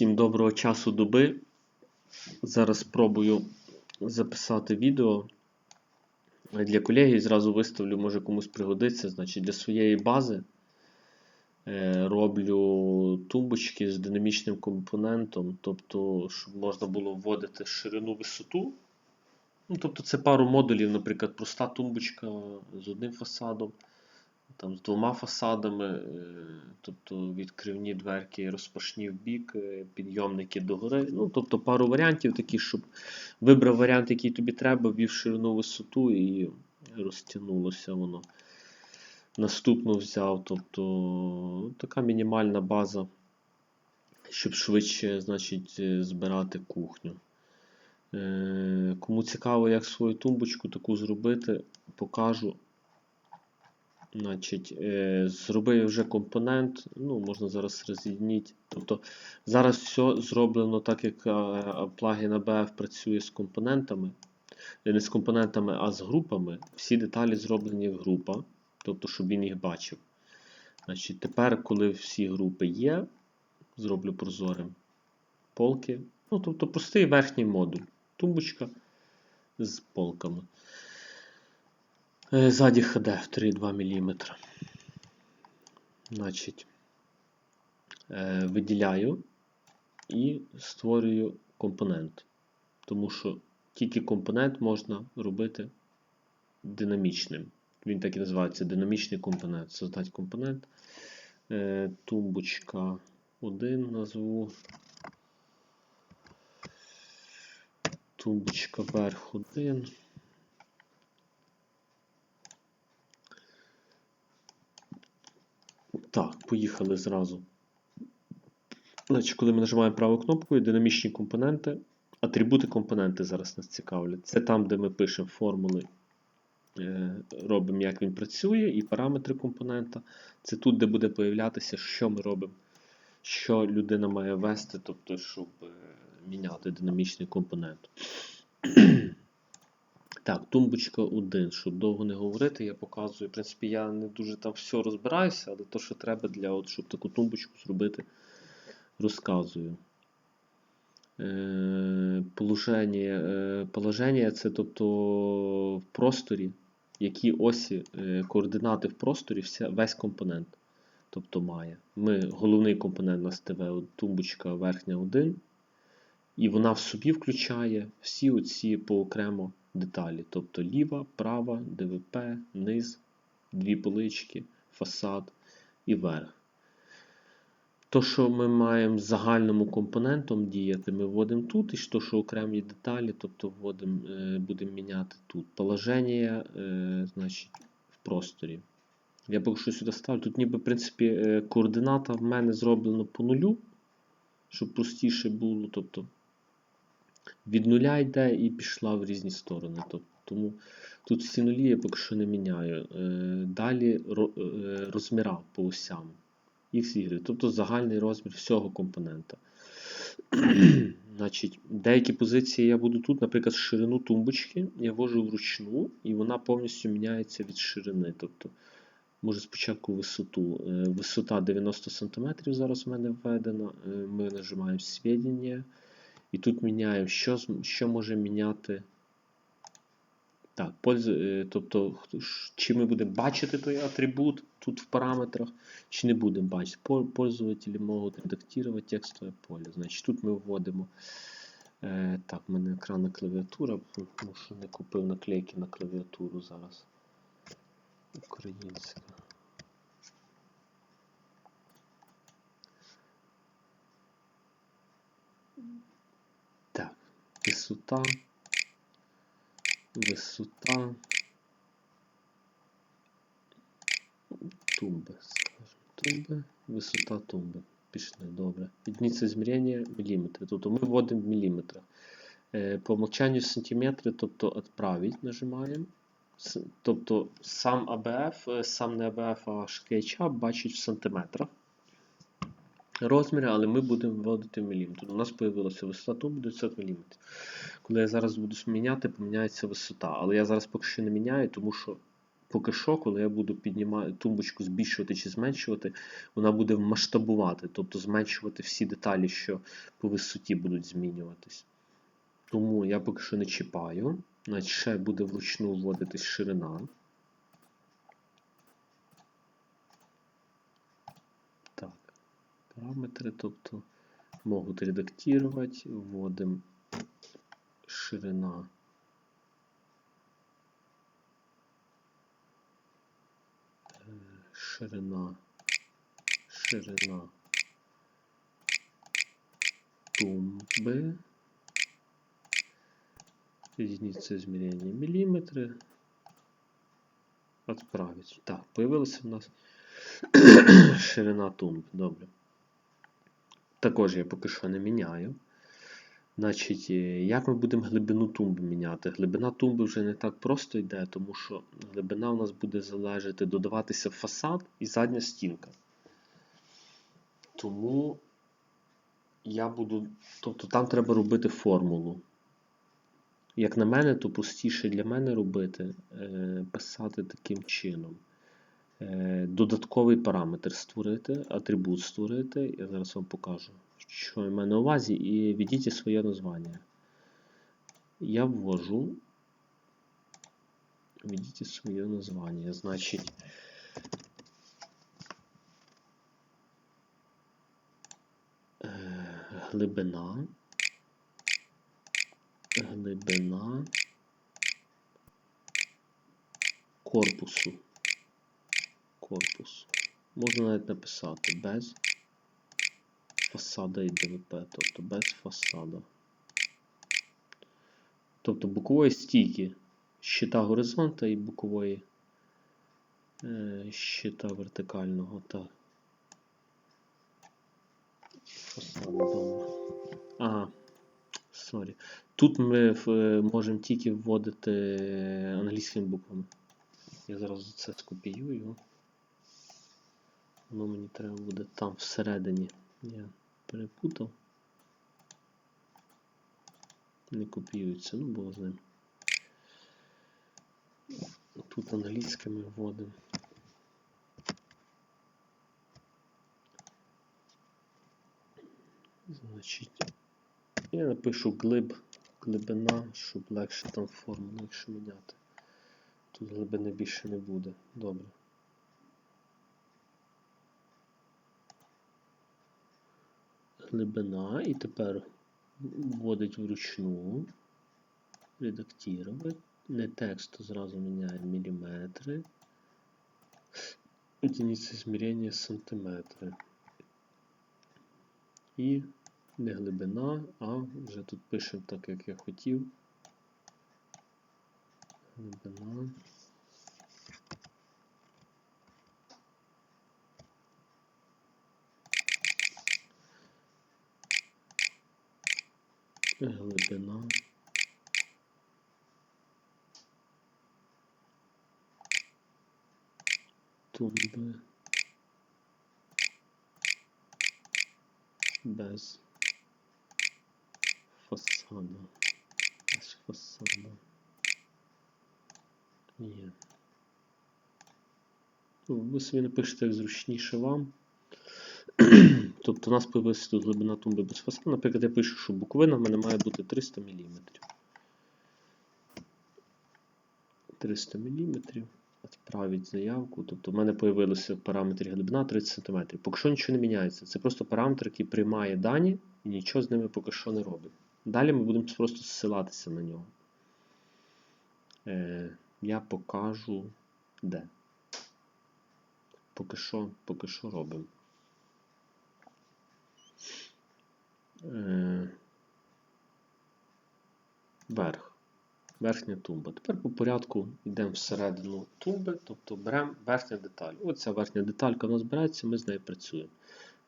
Всім доброго часу доби. Зараз спробую записати відео для колеги. Зразу виставлю, може комусь пригодиться. Значить, Для своєї бази е, роблю тумбочки з динамічним компонентом, тобто, щоб можна було вводити ширину висоту. Ну, Тобто це пару модулів, наприклад, проста тумбочка з одним фасадом там з двома фасадами, е, тобто відкривні дверки, розпашні в бік, е, підйомники догори. Ну, тобто пару варіантів такі, щоб вибрав варіант, який тобі треба, ввів ширину висоту і розтягнулося воно. Наступну взяв, тобто така мінімальна база, щоб швидше значить, е, збирати кухню. Кому цікаво, як свою тумбочку таку зробити, покажу. Значить, е, Зробив вже компонент, ну, можна зараз роз'єдніть. Тобто Зараз все зроблено так, як плагін ABF працює з компонентами. Е, не з компонентами, а з групами. Всі деталі зроблені в групах, тобто, щоб він їх бачив. Значить, Тепер, коли всі групи є, зроблю прозорим полки. Ну, тобто простий верхній модуль. Тумбочка з полками. Е, ззаді ХД 3,2 мм. Значить, е, виділяю і створюю компонент. Тому що тільки компонент можна робити динамічним. Він так і називається динамічний компонент. Создати компонент. Е, тумбочка 1 назву. Тумбочка верх 1. Так, поїхали зразу. Значить, Коли ми нажимаємо правою кнопкою, динамічні компоненти, атрибути компоненти зараз нас цікавлять. Це там, де ми пишемо формули, е, робимо, як він працює, і параметри компонента. Це тут, де буде появлятися, що ми робимо, що людина має ввести, тобто, щоб е, міняти динамічний компонент. Так, тумбочка 1. Щоб довго не говорити, я показую. В принципі, я не дуже там все розбираюся, але то, що треба для от, щоб таку тумбочку зробити, розказую. Е, Положення е, положення це тобто в просторі, які осі е, координати в просторі, вся, весь компонент. Тобто має. Ми, Головний компонент у нас ТВ, тумбочка верхня 1. І вона в собі включає всі оці поокремо деталі. Тобто ліва, права, ДВП, низ, дві полички, фасад і верх. То, що ми маємо загальному компонентом діяти, ми вводимо тут, і то, що окремі деталі, тобто вводимо, е, будемо міняти тут. Положення е, значить, в просторі. Я поки що сюди ставлю. Тут ніби в принципі, е, координата в мене зроблена по нулю, щоб простіше було. тобто від нуля йде і пішла в різні сторони. Тому тут всі нулі я поки що не міняю. Е, далі е, розміра по осям. X, тобто загальний розмір всього компонента. Значить, Деякі позиції я буду тут, наприклад, ширину тумбочки я ввожу вручну, і вона повністю міняється від ширини. Тобто, Може спочатку висоту. Е, висота 90 см зараз у мене введена. Ми нажимаємо свідення. І тут міняємо, що що може міняти. Так, пользу, е, тобто, чи ми будемо бачити той атрибут тут в параметрах, чи не будемо бачити. Пользователі можуть редактувати текстове поле. Значить, Тут ми вводимо. Е, Так, в мене екранна клавіатура, тому що не купив наклейки на клавіатуру зараз. Українська. Висота, висота, тумби, скажімо, тумби, висота тумби. Пішли, добре. Единиця зміряння міліметри. Тобто ми вводимо в міліметрах. Е, по умолчанню сантиметри, тобто «Отправить» нажимаємо. Тобто сам ABF, е, сам не ABF, а SketchUp бачить в сантиметрах розміри, але ми будемо вводити міліметр. У нас з'явилася висота тут 900 мм. Коли я зараз буду міняти, поміняється висота. Але я зараз поки що не міняю, тому що Поки що, коли я буду піднімати тумбочку, збільшувати чи зменшувати, вона буде масштабувати, тобто зменшувати всі деталі, що по висоті будуть змінюватись. Тому я поки що не чіпаю. Значить, ще буде вручну вводитись ширина. Так, параметри, тобто можуть редактувати, вводимо ширина. Е, Ширина, ширина тумби. Единица измерения миллиметры. Отправить. Так, появилася в нас ширина тумб. Добре. Також я поки що не міняю. Значить, е, як ми будемо глибину тумби міняти? Глибина тумби вже не так просто йде, тому що глибина у нас буде залежати, додаватися фасад і задня стінка. Тому я буду. Тобто там треба робити формулу. Як на мене, то простіше для мене робити, е, писати таким чином. Е, додатковий параметр створити, атрибут створити. Я зараз вам покажу, що я маю на увазі, і введіть своє названня. Я ввожу. Введіть своє названня. Значить. е, Глибина. Глибина корпусу. Корпусу. Можна навіть написати без фасада і ДВП, тобто без фасада. Тобто бокової стійки щита горизонта і бокової е, щита вертикального. Так. Фасада добре. Ага. Сорі. Тут ми в- можемо тільки вводити англійськими буквами. Я зараз це скопіюю. Воно мені треба буде там всередині. Я перепутав. Не копіюється, ну бо з ним. Тут англійськими вводимо. Значить. Я напишу глиб, глибина, щоб легше там формулу, якщо міняти. Тут глибини більше не буде. Добре. Глибина і тепер вводить вручну. Редактувати. Не текст, то зразу міняємо міліметри. Единиці зміряння сантиметри. І не глибина, а вже тут пишемо так, як я хотів. Глибина. Глибина. Тумби. Без фасада. Без фасада. Є. Ви собі напишете, як зручніше вам. тобто у нас появилася тут глибина тумби без фасаду. Наприклад, я пишу, що буковина в мене має бути 300 мм. 300 мм. Відправить заявку. Тобто в мене появилося в параметрі глибина 30 см. Поки що нічого не міняється. Це просто параметр, який приймає дані і нічого з ними поки що не робить. Далі ми будемо просто зсилатися на нього. Е, я покажу де. Поки що, поки що робимо. Верх. Верхня тумба. Тепер по порядку йдемо всередину тумби, тобто беремо верхня деталь. Оця верхня деталька у нас береться, ми з нею працюємо.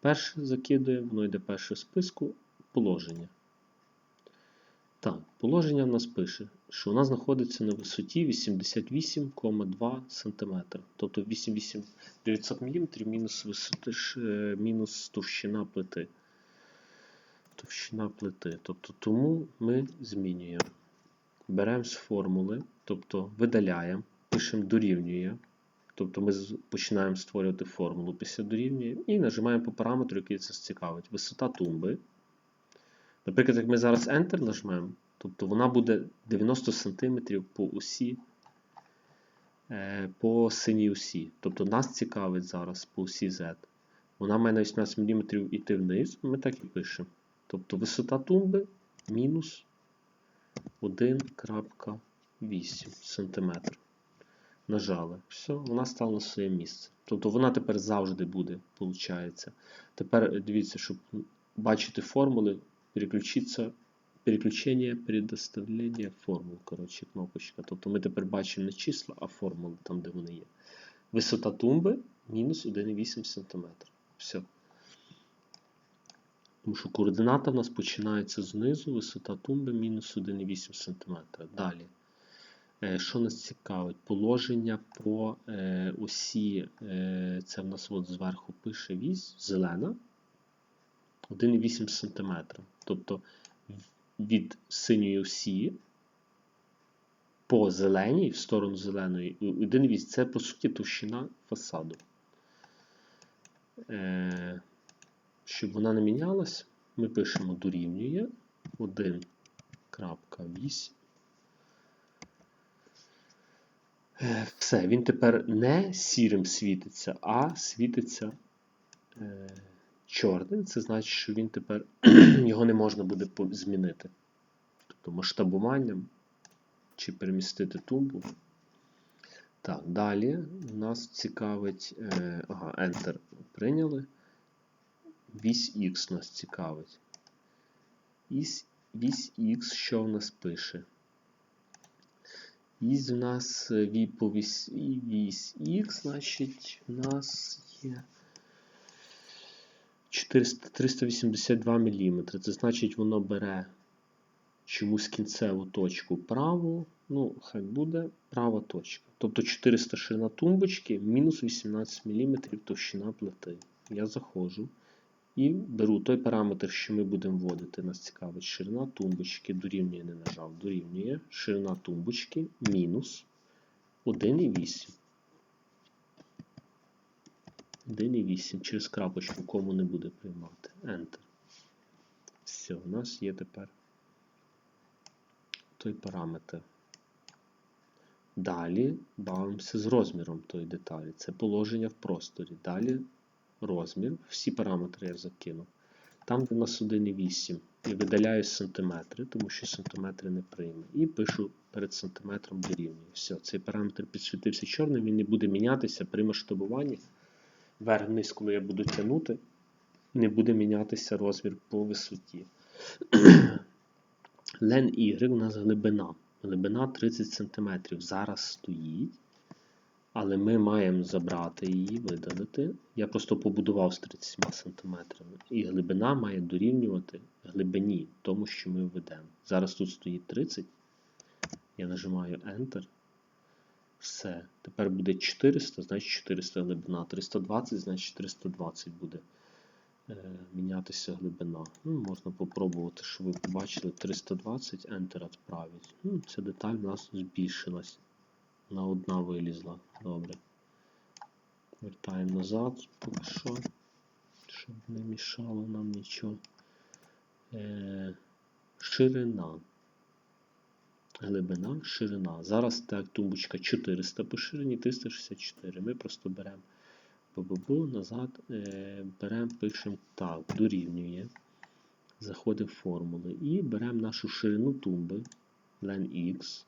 Перше закидуємо, воно йде перше в списку положення. Так, положення в нас пише, що вона знаходиться на висоті 88,2 см. Тобто 88 900 мм мінус, висоти, е, мінус товщина плити. Товщина плити. Тобто тому ми змінюємо. Беремо з формули, тобто видаляємо пишемо дорівнює. Тобто ми починаємо створювати формулу після дорівнює і нажимаємо по параметру, який це цікавить. Висота тумби. Наприклад, як ми зараз Enter нажмемо, тобто вона буде 90 см по осі, е, по синій осі. Тобто нас цікавить зараз по осі Z. Вона має на 18 мм йти вниз, ми так і пишемо. Тобто висота тумби мінус 1,8 см. Нажали. Все, вона стала на своє місце. Тобто вона тепер завжди буде, виходить. Тепер е, дивіться, щоб бачити формули, переключиться. Переключення предоставлення формул. Коротше, кнопочка. Тобто ми тепер бачимо не числа, а формули там, де вони є. Висота тумби мінус 1,8 см. Все. Тому що координата в нас починається знизу, висота тумби мінус 1,8 см. Далі. Е, Що нас цікавить? Положення по е, осі, е, це в нас от зверху пише вісь, зелена, 1,8 см. Тобто від синьої осі по зеленій, в сторону зеленої, 1,8 це по суті товщина фасаду. Щоб вона не мінялась, ми пишемо дорівнює 1.8. Е, Все, він тепер не сірим світиться, а світиться е, чорним. Це значить, що він тепер його не можна буде змінити. Тобто масштабуванням чи перемістити тумбу. Так, далі нас цікавить. Е, ага, Enter прийняли. Вісь X нас цікавить. Вісь, вісь X, що в нас пише? Вісь в нас е, по вісь, і X, значить, в нас є 400, 382 мм. Це значить, воно бере чомусь кінцеву точку праву. Ну, хай буде права точка. Тобто 400 ширина тумбочки, мінус 18 мм товщина плити. Я заходжу і беру той параметр, що ми будемо вводити. Нас цікавить ширина тумбочки, дорівнює, не нажав, дорівнює. Ширина тумбочки мінус 1,8. 1,8 через крапочку кому не буде приймати. Enter. Все, у нас є тепер той параметр. Далі бавимося з розміром тої деталі. Це положення в просторі. Далі розмір. Всі параметри я закинув. Там, де у нас 1,8, я видаляю сантиметри, тому що сантиметри не прийме. І пишу перед сантиметром дорівнює. Все, цей параметр підсвітився чорним, він не буде мінятися при масштабуванні. Вверх-вниз, коли я буду тягнути, не буде мінятися розмір по висоті. Лен Y у нас глибина. Глибина 30 см. Зараз стоїть. Але ми маємо забрати її, видалити. Я просто побудував з 30 см. І глибина має дорівнювати глибині, тому що ми введемо. Зараз тут стоїть 30. Я нажимаю Enter. Все. Тепер буде 400, значить 400 глибина. 320, значить 420 буде е, мінятися глибина. Ну, можна попробувати, щоб ви побачили 320, Enter відправити. Ну, ця деталь у нас збільшилась. На одна вилізла. Добре. Вертаємо назад, поки що, щоб не мішало нам нічого. Е, ширина. Глибина, ширина. Зараз так, тумбочка 400 по ширині, 364. Ми просто беремо бу назад, е, беремо, пишемо так, дорівнює. Заходимо в формули і беремо нашу ширину тумби len x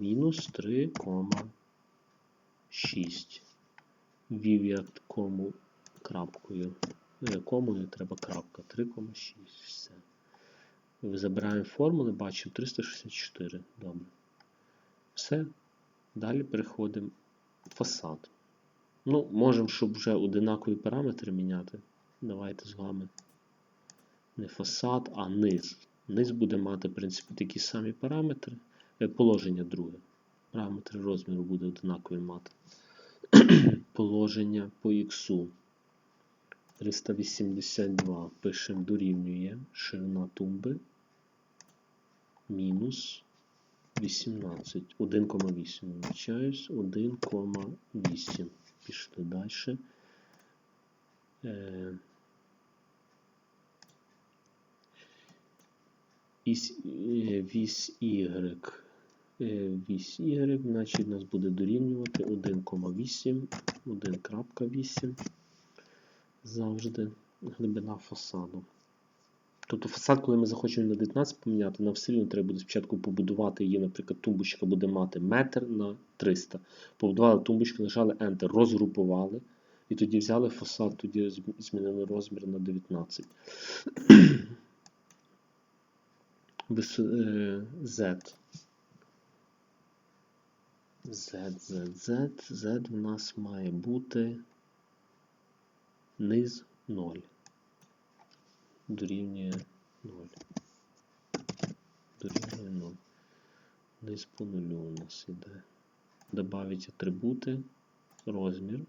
мінус 3,6. Ввів я кому крапкою. Ну, я комою треба крапка 3,6. Все. Забираємо формули, бачимо 364. Добре. Все. Далі переходимо в фасад. Ну, можемо, щоб вже одинакові параметри міняти. Давайте з вами. Не фасад, а низ. Низ буде мати, в принципі, такі самі параметри. Е, Положення друге. Параметри розміру буде одинакові мати. Положення по х. 382 пишемо дорівнює ширина тумби мінус 18. 1,8. Вибачаюсь. 1,8. Пішли далі. Е, е, вісь Y. Е, Вісь Y, значить, нас буде дорівнювати 1,8, 1,8 завжди глибина фасаду. Тобто фасад, коли ми захочемо на 19 поміняти, нам все рівно треба буде спочатку побудувати її, наприклад, тумбочка буде мати метр на 300. Побудували тумбочку, нажали Enter, розгрупували. І тоді взяли фасад, тоді змінили розмір на 19. Вис- е, Z. Z, Z, Z, Z в нас має бути низ 0. Дорівнює 0. Дорівнює 0. Низ по нулю у нас іде. Добавить атрибути, розмір.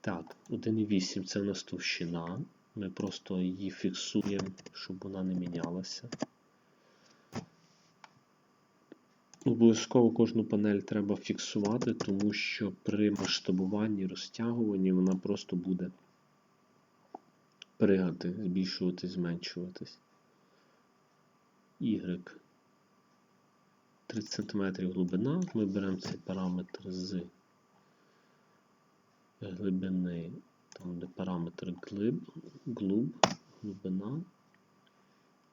Так, 1,8 це в нас товщина. Ми просто її фіксуємо, щоб вона не мінялася. Обов'язково кожну панель треба фіксувати, тому що при масштабуванні розтягуванні вона просто буде пригати, збільшуватись, зменшуватись. Y. 30 см глибина. Ми беремо цей параметр з глибини, там де параметр глиб, глуб, глибина.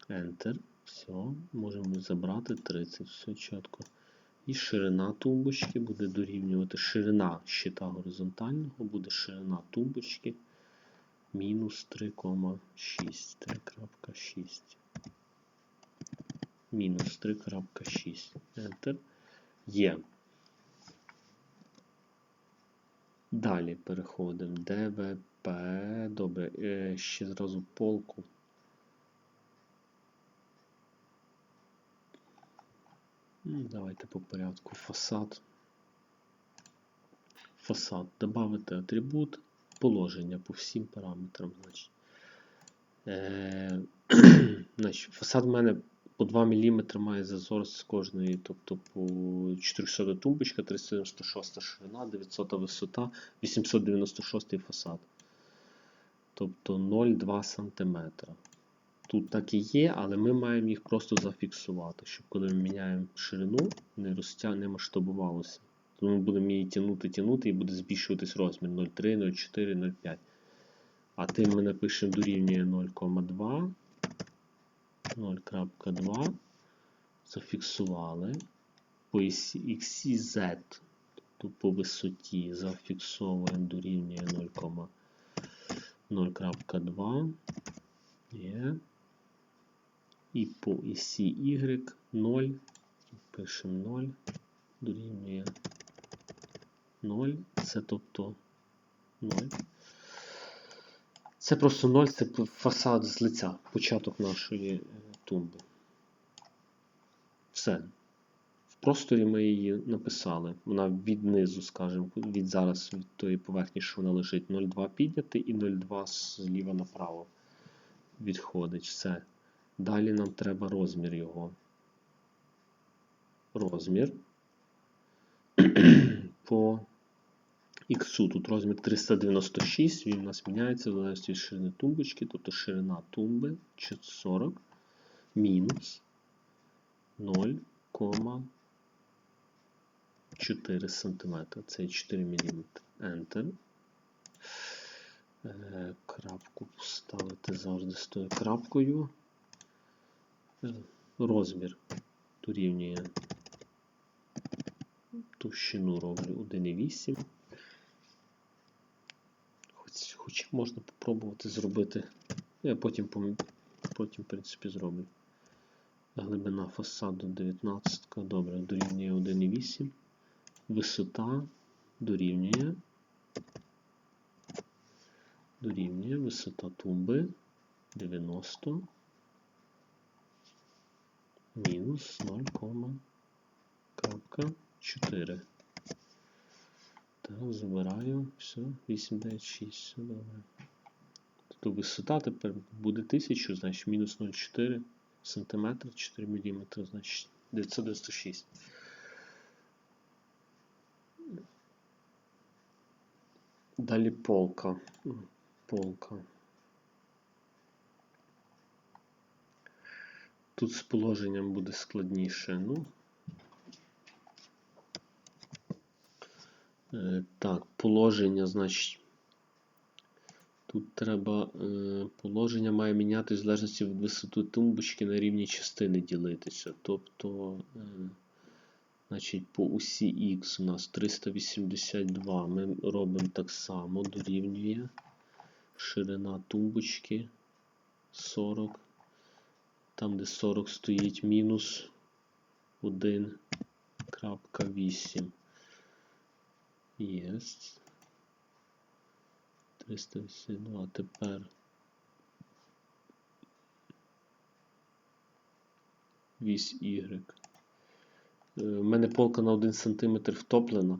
Enter. Все, можемо забрати 30, все чітко. І ширина тумбочки буде дорівнювати ширина щита горизонтального, буде ширина тумбочки мінус 3,6. 3,6. Мінус 3,6. Enter. Є. Далі переходимо. ДВП. Добре. Е, ще зразу полку. Ну, Давайте по порядку. Фасад. Фасад. Добавити атрибут. Положення по всім параметрам. Значить. Е, значить, фасад в мене по 2 мм має зазор з кожної, тобто по 400 тумбочка, 396 ширина, 900 висота, 896 фасад. Тобто 0,2 см. Тут так і є, але ми маємо їх просто зафіксувати, щоб коли ми міняємо ширину, не розтя... не масштабувалося. Тому ми будемо її тягнути, тягнути і буде збільшуватись розмір 0,3, 0,4, 0,5. А тим ми напишемо дорівнює 0,2. 0.2. Зафіксували. По ісі XZ, тобто по висоті зафіксовуємо дорівнює 0,2. Є. І по ісі Y 0. Пишемо 0. Дорівнює 0. Це тобто 0. Це просто 0, це фасад з лиця, початок нашої е, тумби. Все. В просторі ми її написали. Вона від низу, скажімо, від зараз від тої поверхні, що вона лежить, 0,2 підняти і 0,2 зліва направо відходить. Все. Далі нам треба розмір його. Розмір по Х тут розмір 396, він у нас міняється в залежності від ширини тумбочки, тобто ширина тумби 40 мінус 0,4 см. Це 4 мм. Enter. Крапку поставити завжди з тою крапкою. Розмір дорівнює товщину роблю 1,8. Хоч, хоч можна попробувати зробити. Я потім, потім в принципі, зроблю. Глибина фасаду 19. Добре, дорівнює 1,8. Висота дорівнює. Дорівнює висота тумби 90 мінус 0,4. Так, забираю. Все, 896, все добре. Тобто висота тепер буде 1000, значить мінус 0,4 см, 4 мм, значить 996. Далі полка. Полка. Тут з положенням буде складніше. Ну. Е, Так, положення, значить. Тут треба. е, Положення має мінятися в залежності від висоти тумбочки на рівні частини ділитися. Тобто, е, значить, по усі Х у нас 382. Ми робимо так само, дорівнює. Ширина тумбочки 40. Там, де 40 стоїть мінус 1.8. Єсть. 382. Тепер. Вісь Y. У мене полка на 1 см втоплена.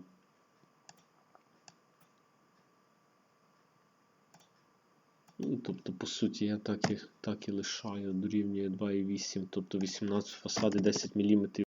Ну, Тобто, по суті, я так і, так і лишаю, дорівнює 2,8, тобто 18 фасади 10 мм